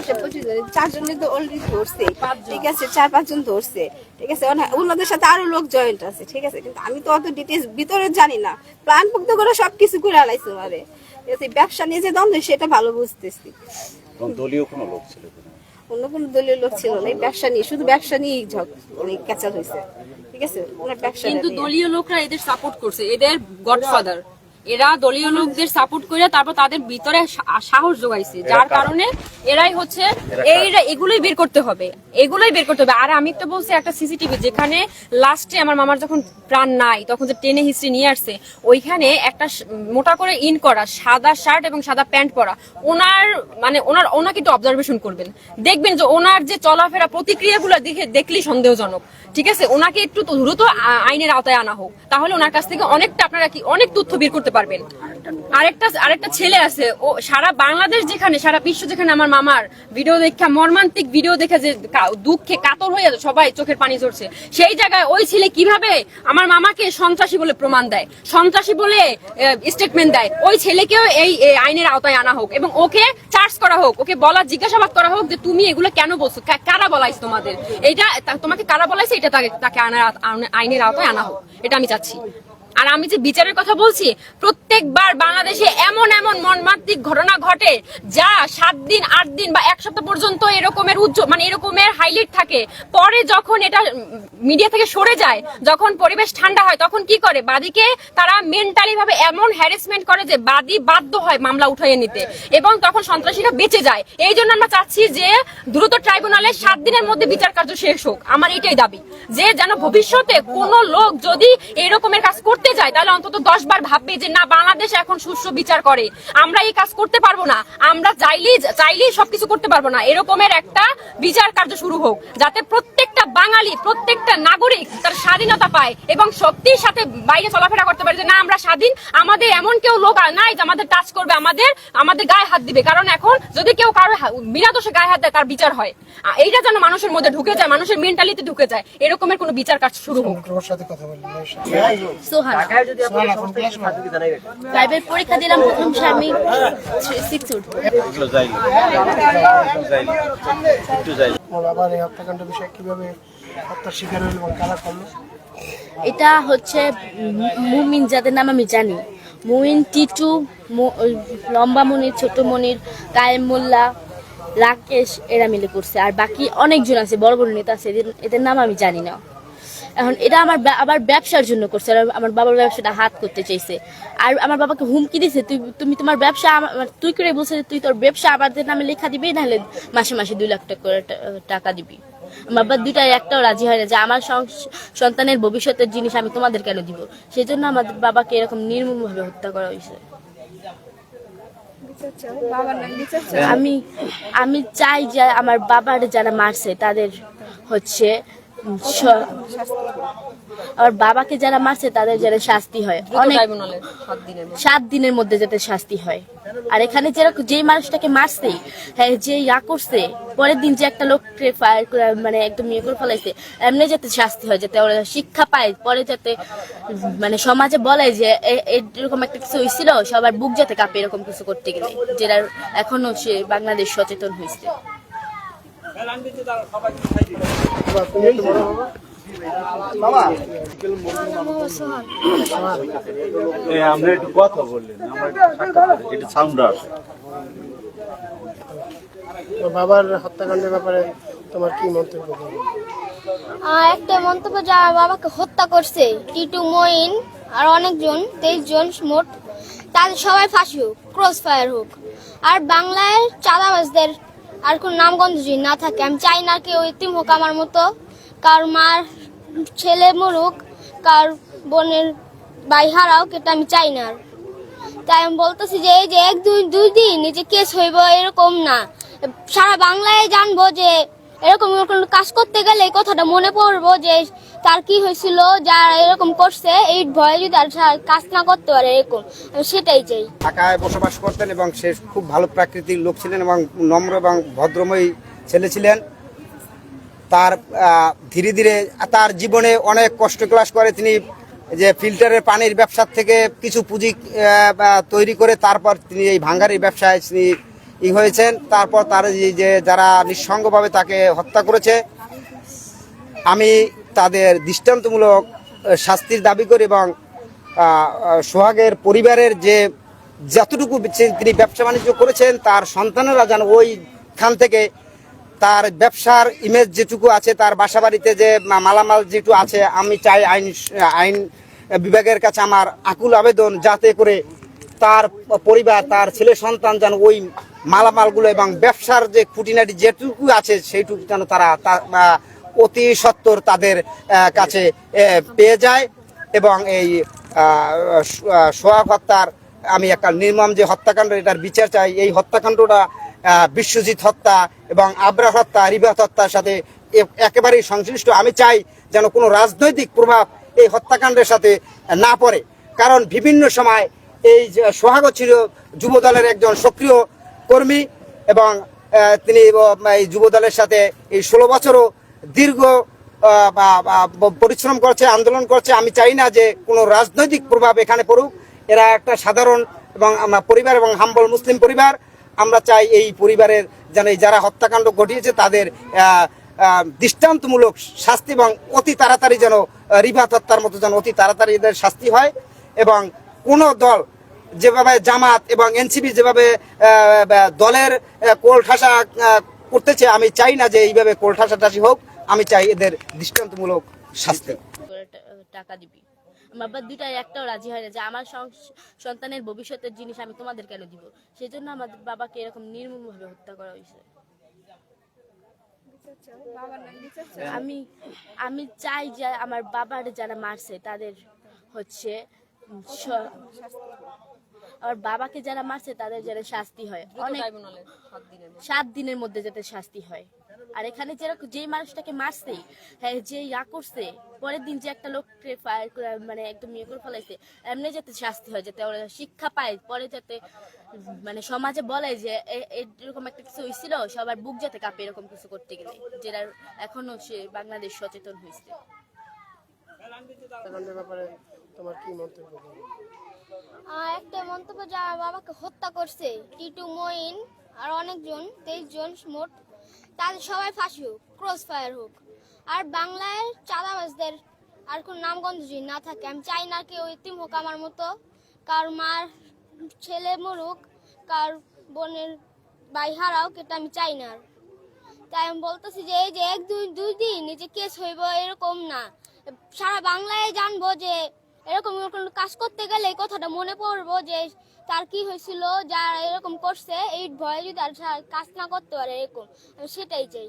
ব্যবসা প্রচুর ধরে। তো অলরেডি ধরছে। ঠিক আছে চার পাঁচজন ধরছে। ঠিক আছে ওনাদের সাথে আরও লোক জয়েন্ট আছে। ঠিক আছে কিন্তু আমি তো অত ডিটেলস ভিতরে জানি না। প্ল্যান মুক্ত করে সবকিছু করে আলাইছে আমারে ঠিক আছে, ব্যবসা নিয়ে যে দ্বন্দ্ব সেটা ভালো বুঝতেছি। দলীয় কোনো লোক ছিল অন্য কোনো দলীয় লোক ছিল না ব্যবসা নিয়ে শুধু ব্যবসা নিয়েই ঝগ মানে ক্যাচাল হয়েছে ঠিক আছে ওনার ব্যবসা কিন্তু দলীয় লোকরা এদের সাপোর্ট করছে এদের গডফাদার এরা দলীয় লোকদের সাপোর্ট করে তারপর তাদের ভিতরে সাহস যোগাইছে যার কারণে এরাই হচ্ছে এইরা এগুলোই বের করতে হবে এগুলোই বের করতে হবে। আর আমি তো বলছি একটা সিসিটিভি যেখানে লাস্টে আমার মামার যখন প্রাণ নাই তখন যে টেনে হিস্ট্রি নিয়ে আসছে ওইখানে একটা মোটা করে ইন করা সাদা শার্ট এবং সাদা প্যান্ট পরা ওনার মানে ওনার ওনাকে একটু অবজারভেশন করবেন। দেখবেন যে ওনার যে চলাফেরা প্রতিক্রিয়াগুলো দেখে দেখলেই সন্দেহজনক ঠিক আছে? ওনাকে একটু দ্রুত আইনের আওতায় আনা হোক তাহলে ওনার কাছ থেকে অনেকটা আপনারা কি অনেক তথ্য বের করতে পারবেন। আরেকটা আরেকটা ছেলে আছে, ও সারা বাংলাদেশ যেখানে, সারা বিশ্ব যেখানে আমার মামার ভিডিও দেখা, মর্মান্তিক ভিডিও দেখে যে দুঃখে কাতর হয়ে সবাই চোখের পানি ঝরছে। সেই জায়গায় ওই ছেলে কীভাবে আমার মামাকে সন্ত্রাসী বলে প্রমাণ দেয়? সন্ত্রাসী বলে স্টেটমেন্ট দেয়। ওই ছেলেকেও এই আইনের আওতায় আনা হোক এবং ওকে চার্জ করা হোক, ওকে বলা জিজ্ঞাসাবাদ করা হোক যে তুমি এগুলো কেন বলছো? কারা বলাইছে তোমাদের? এটা তোমাকে কারা বলাইছে? এটা তাকে তাকে আইনের আওতায় আনা হোক। এটা আমি চাচ্ছি। আর আমি যে বিচারের কথা বলছি প্রত্যেকবার বাংলাদেশে এমন এমন মর্মান্তিক ঘটনা ঘটে যা সাত দিন, আট দিন বা এক সপ্তাহ পর্যন্ত এরকমের উজ্জ্বল মানে এরকমের হাইলাইট থাকে। পরে যখন এটা মিডিয়া থেকে সরে যায়, যখন পরিবেশ ঠান্ডা হয়, তখন কি করে? বাদীকে তারা মেন্টালি ভাবে এমন হ্যারাসমেন্ট করে যে বাদী বাধ্য হয় মামলা উঠাইয়ে নিতে। এবং তখন সন্ত্রাসীরা বেঁচে যায়। এই জন্য আমরা চাচ্ছি যে দ্রুত ট্রাইব্যুনালে সাত দিনের মধ্যে বিচার কার্য শেষ হোক। আমার এটাই দাবি। যে যেন ভবিষ্যতে কোন লোক যদি এরকমের কাজ করতে যায়, তাহলে অন্তত দশ বার ভাববে যে না বাংলাদেশ এখন সুষ্ঠু বিচার করে। আমরা এই কাজ করতে পারব না। আমরা চাইলেই চাইলেই সবকিছু করতে পারব না। এরকমের একটা বিচার কার্য শুরু হোক যাতে প্রত্যেকটা বাঙালি প্রত্যেকটা নাগরিক তার স্বাধীনতা পায় এবং শক্তির সাথে বাইরে চলাফেরা করতে পারে যে না আমরা স্বাধীন। আমাদের এমন কেউ লোক নাই যে আমাদের টাচ করবে আমাদের আমাদের গায়ে হাত দিবে। কারণ এখন যদি কেউ কারও বিনা দোষে গায়ে হাত দেয় তার বিচার হয়। এইটা যেন মানুষের মধ্যে ঢুকে যায় মানুষের মেন্টালিতে ঢুকে যায় এরকমের কোনো বিচার কাজ শুরু হোক। সোহানা। প্রাইভেট পরীক্ষা দিলাম প্রথম আমি সিক্স উঠবো। এগুলো যাইল যাইল একটু যাইল বাবার এই হত্যাকাণ্ড বিষয়ে কীভাবে হত্যার শিকার হইল এবং কারা করল? এটা হচ্ছে মুমিন যাদের নাম আমি জানি। মুমিন টিটু লম্বা মনির ছোট মনির কায়েম মোল্লা রাকেশ এরা মিলে করছে। আর বাকি অনেকজন আছে বড় বড় নেতা আছে এদের- এদের নাম আমি জানি না। এখন এটা আমার আবার ব্যবসার জন্য করছে আমার বাবার ব্যবসাটা হাত করতে চাইছে। আর আমার বাবাকে হুমকি দিছে তুই তুমি তোমার ব্যবসা আমার- আমার- তুই করে বলছে তুই তোর ব্যবসা আমাদের নামে লেখা দিবি নাহলে মাসে মাসে দুই লাখ টাকা টাকা দিবি। বাবা দুইটাই একটাও রাজি হয় না যে আমার সন্তানের ভবিষ্যতের জিনিস আমি তোমাদের কেন দিব? সেই জন্য আমাদের বাবাকে এরকম নির্মমভাবে হত্যা করা হয়েছে। আমি আমি চাই যে আমার বাবার যারা মারছে তাদের হচ্ছে আমার বাবাকে যারা মারছে তাদের যারা শাস্তি হয়। অনেক সাত দিনের মধ্যে। যাতে শাস্তি হয়। আর এখানে যেরকম যেই মানুষটাকে মারছে হ্যাঁ যে ইয়া করছে পরের দিন যে একটা লোককে ফায়ার করে মানে একদম ইয়ে করে ফেলাইছে এমনি যাতে শাস্তি হয় যাতে ওরা শিক্ষা পায় পরে যাতে মানে সমাজে বলে যে এরকম একটা কিছু হয়েছিল সবার বুক যাতে কাঁপে এরকম কিছু করতে গেলে যেটা এখনও সে বাংলাদেশ সচেতন হয়েছে বাবা, তুমি একটু বড় বাবা এ, আমরা একটু কথা বললেন একটু সাউন্ড আসে বাবার হত্যাকাণ্ডের ব্যাপারে তোমার কি মন্তব্য? একটা মন্তব্য যা আমার বাবাকে হত্যা করছে টিটু মঈন আর অনেকজন তেইশ জন মোট। তাদের সবাই ফাঁসি হোক ক্রস ফায়ার হোক। আর বাংলায় চাঁদাবাজদের আর কোন নামগন্ধ যদি না থাকে, আমি চাই না কেউ ইতিম হোক আমার মতো। কার মার ছেলে মরুক, কার বোনের ভাই হারাও এটা আমি চাই না আর। তাই আমি বলতেছি যে, এই যে এক, দুই দুই দিন এই যে কেস হইব এরকম না। সারা বাংলায় জানব যে এরকম কাজ করতে গেলে এই কথাটা মনে পড়ব যে তার কি হয়েছিল যারা এরকম করছে, এই ভয়ে যদি আর কাজ না করতে পারে এরকম সেটাই চাই। ঢাকায় বসবাস করতেন এবং সে খুব ভালো প্রাকৃতিক লোক ছিলেন এবং নম্র এবং ভদ্রময়ী ছেলে ছিলেন। তার ধীরে ধীরে তার জীবনে অনেক কষ্ট ক্লাস করে তিনি যে ফিল্টারের পানির ব্যবসার থেকে কিছু পুঁজি তৈরি করে তারপর তিনি এই ভাঙ্গারির ব্যবসায় তিনি ই হয়েছেন। তারপর তার যে যারা নিঃসঙ্গভাবে তাকে হত্যা করেছে, আমি তাদের দৃষ্টান্তমূলক শাস্তির দাবি করি এবং সোহাগের পরিবারের যে যতটুকু তিনি ব্যবসা বাণিজ্য করেছেন, তার সন্তানেরা যেন ওইখান থেকে তার ব্যবসার ইমেজ যেটুকু আছে, তার বাসা বাড়িতে যে মালামাল যেটুকু আছে, আমি চাই আইন আইন বিভাগের কাছে আমার আকুল আবেদন যাতে করে তার পরিবার, তার ছেলে সন্তান যেন ওই মালামালগুলো এবং ব্যবসার যে খুঁটিনাটি যেটুকু আছে সেইটুকু যেন তারা অতি সত্বর তাদের কাছে পেয়ে যায়। এবং এই সোহাগ হত্যার, আমি একটা নির্মম যে হত্যাকাণ্ড, এটার বিচার চাই। এই হত্যাকাণ্ডটা বিশ্বজিৎ হত্যা এবং আবরা হত্যা রিবাত হত্যার সাথে একেবারেই সংশ্লিষ্ট। আমি চাই যেন কোনো রাজনৈতিক প্রভাব এই হত্যাকাণ্ডের সাথে না পড়ে। কারণ বিভিন্ন সময় এই সোহাগ ছিল, যুবদলের একজন সক্রিয় কর্মী এবং তিনি এই যুব দলের সাথে এই ষোলো বছরও দীর্ঘ পরিশ্রম করছে, আন্দোলন করছে। আমি চাই না যে কোনো রাজনৈতিক প্রভাব এখানে পড়ুক। এরা একটা সাধারণ এবং আমরা পরিবার এবং হাম্বল মুসলিম পরিবার। আমরা চাই এই পরিবারের যেন যারা হত্যাকাণ্ড ঘটিয়েছে তাদের দৃষ্টান্তমূলক শাস্তি এবং অতি তাড়াতাড়ি যেন রিভাত হত্যার মতো যেন অতি তাড়াতাড়ি এদের শাস্তি হয়। এবং কোনো দল যেভাবে জামাত এবং এনসিপি যেভাবে দলের কোল ঠাসা করতেছে, আমি চাই না যে এইভাবে কোল ঠাসাঠাসি হোক, আমি চাই এদের দৃষ্টান্তমূলক শাস্তি টাকা দিবি। বাবা দুটাই একটাও রাজি হয় না যে আমার সন্তানের ভবিষ্যতের জিনিস আমি তোমাদের কেন দিব? সেই জন্য আমাদের বাবাকে এরকম নির্মমভাবে হত্যা করা হয়েছে। আমি আমি চাই যে আমার বাবার যারা মারছে, তাদের হচ্ছে আমার বাবাকে যারা মারছে তাদের যারা শাস্তি হয়। অনেক সাত দিনের মধ্যে। যাতে শাস্তি হয়। আর এখানে যেরকম যেই মানুষটাকে মারছে হ্যাঁ যে ইয়া করছে পরের দিন যে একটা লোককে ফায়ার করে মানে একদম ইয়ে করে ফেলাইছে এমনি যাতে শাস্তি হয় যাতে ওরা শিক্ষা পায় পরে যাতে মানে সমাজে বলে যে এরকম একটা কিছু হয়েছিল সবার বুক যাতে কাঁপে এরকম কিছু করতে গেলে যেটা এখনও সে বাংলাদেশ সচেতন হয়েছে মন্তব্য? একটা মন্তব্য যা বাবাকে হত্যা করছে, টিটু, মঈন আর অনেকজন, তেইশ জন মোট। তাদের সবাই ফাঁসি হোক ক্রস ফায়ার হোক। আর বাংলায় চাঁদাবাজদের আর কোন নামগন্ধ যদি না থাকে, আমি চাই না কেউ ইতিম হোক আমার মতো। কার মার ছেলে মরুক, কার বোনের ভাই হারাওক এটা আমি চাই না তাই আমি বলতেছি যে এই যে এক, দুই দুই দিন এই যে কেস হইব এরকম না। সারা বাংলায় জানব যে এরকম এরকম কাজ করতে গেলে এই কথাটা মনে পড়ব যে তার কি হয়েছিল যারা এরকম করছে, এই ভয়ে যদি আর কাজ না করতে পারে এরকম, আমি সেটাই চাই।